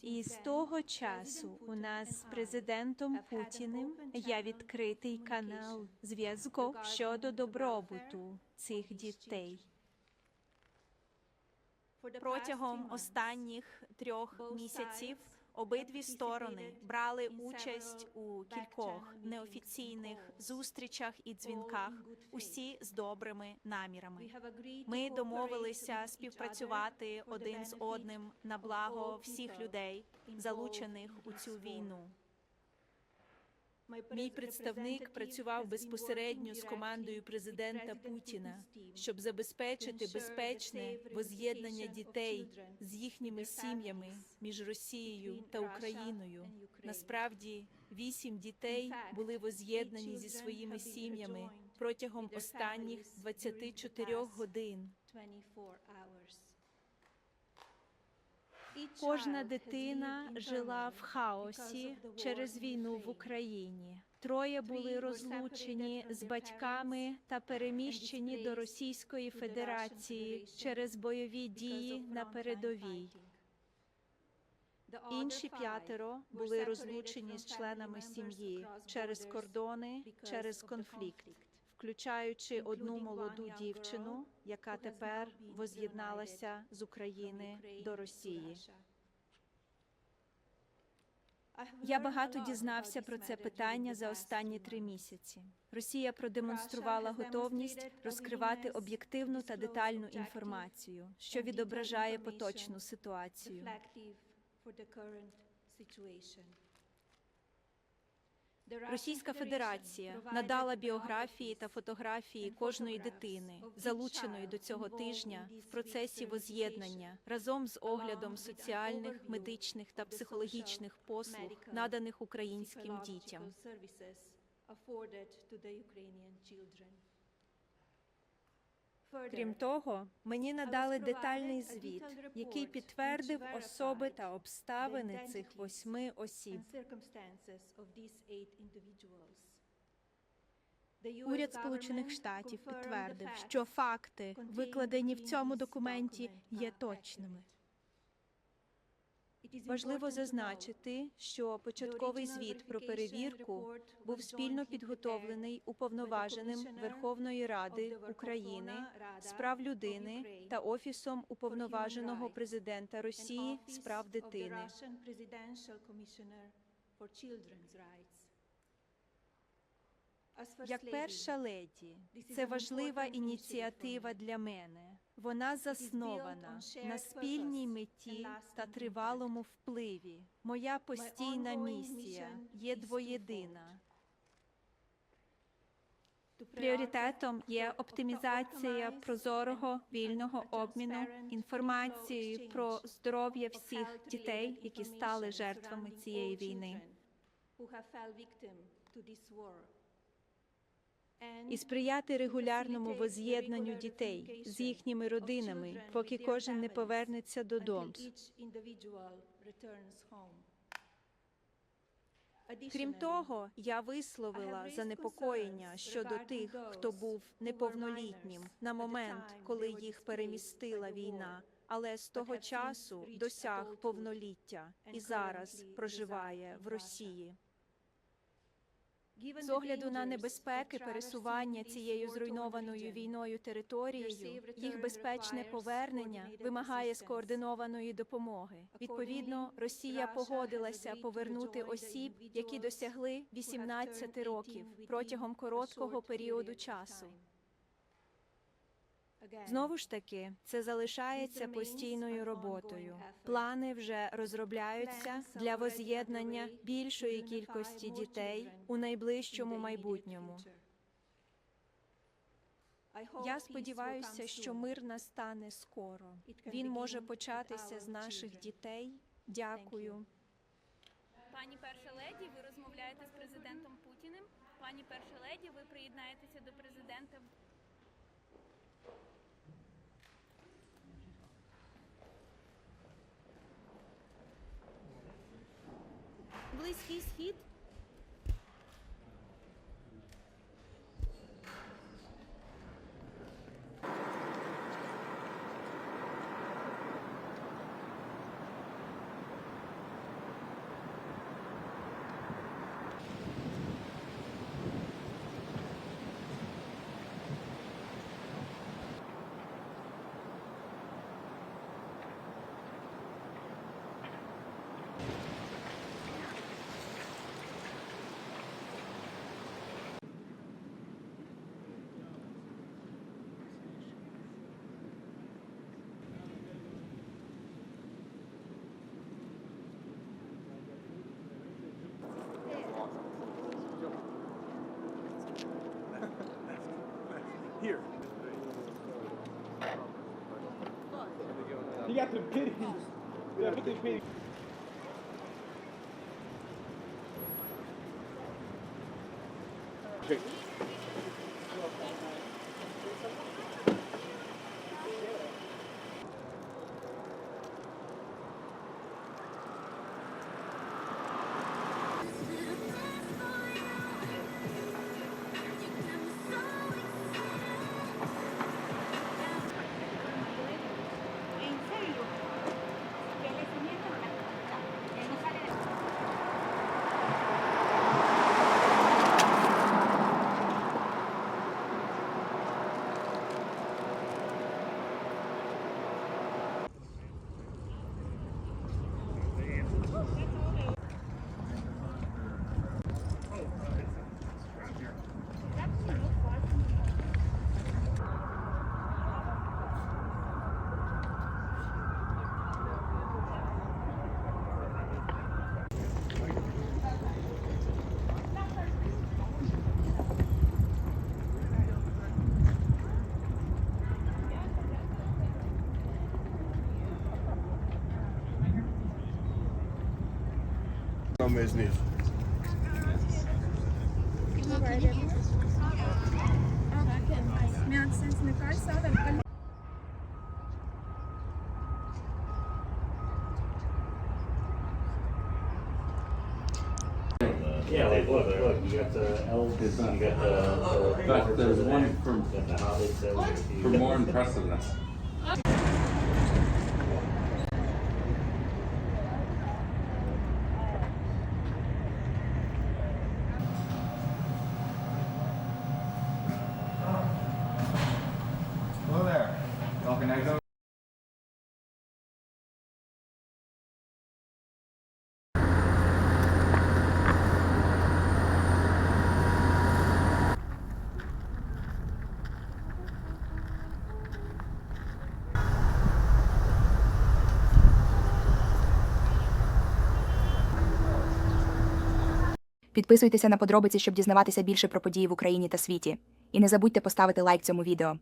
І з того часу у нас з президентом Путіним є відкритий канал зв'язку щодо добробуту цих дітей. Протягом останніх трьох місяців обидві сторони брали участь у кількох неофіційних зустрічах і дзвінках, усі з добрими намірами. Ми домовилися співпрацювати один з одним на благо всіх людей, залучених у цю війну. Мій представник працював безпосередньо з командою президента Путіна, щоб забезпечити безпечне воз'єднання дітей з їхніми сім'ями між Росією та Україною. Насправді, вісім дітей були воз'єднані зі своїми сім'ями протягом останніх 24 годин. Кожна дитина жила в хаосі через війну в Україні. Троє були розлучені з батьками та переміщені до Російської Федерації через бойові дії на передовій. Інші п'ятеро були розлучені з членами сім'ї через кордони, через конфлікт, включаючи одну молоду дівчину, яка тепер воз'єдналася з України до Росії. Я багато дізнався про це питання за останні три місяці. Росія продемонструвала готовність розкривати об'єктивну та детальну інформацію, що відображає поточну ситуацію. Російська Федерація надала біографії та фотографії кожної дитини, залученої до цього тижня в процесі воз'єднання разом з оглядом соціальних, медичних та психологічних послуг, наданих українським дітям. Крім того, мені надали детальний звіт, який підтвердив особи та обставини цих восьми осіб. Уряд Сполучених Штатів підтвердив, що факти, викладені в цьому документі, є точними. Важливо зазначити, що початковий звіт про перевірку був спільно підготовлений уповноваженим Верховної Ради України з прав людини та офісом уповноваженого президента Росії з прав дитини. Як перша леді, це важлива ініціатива для мене. Вона заснована на спільній меті та тривалому впливі. Моя постійна місія є двоєдина. Пріоритетом є оптимізація прозорого вільного обміну інформацією про здоров'я всіх дітей, які стали жертвами цієї війни. І сприяти регулярному воз'єднанню дітей з їхніми родинами, поки кожен не повернеться додому. Крім того, я висловила занепокоєння щодо тих, хто був неповнолітнім на момент, коли їх перемістила війна, але з того часу досяг повноліття і зараз проживає в Росії. З огляду на небезпеки пересування цією зруйнованою війною територією, їх безпечне повернення вимагає скоординованої допомоги. Відповідно, Росія погодилася повернути осіб, які досягли 18 років протягом короткого періоду часу. Знову ж таки, це залишається постійною роботою. Плани вже розробляються для воз'єднання більшої кількості дітей у найближчому майбутньому. Я сподіваюся, що мир настане скоро. Він може початися з наших дітей. Дякую. Пані перша леді, ви розмовляєте з президентом Путіним. Пані перша леді, ви приєднаєтеся до президента. Близький схід. Here. He got the pity. Yeah, put the pitties. Okay. Like look, look, you got the elves, you got the. the But there's one from, You got the hobbits, that was for more impressiveness. Can Підписуйтеся на подробиці, щоб дізнаватися більше про події в Україні та світі. І не забудьте поставити лайк цьому відео.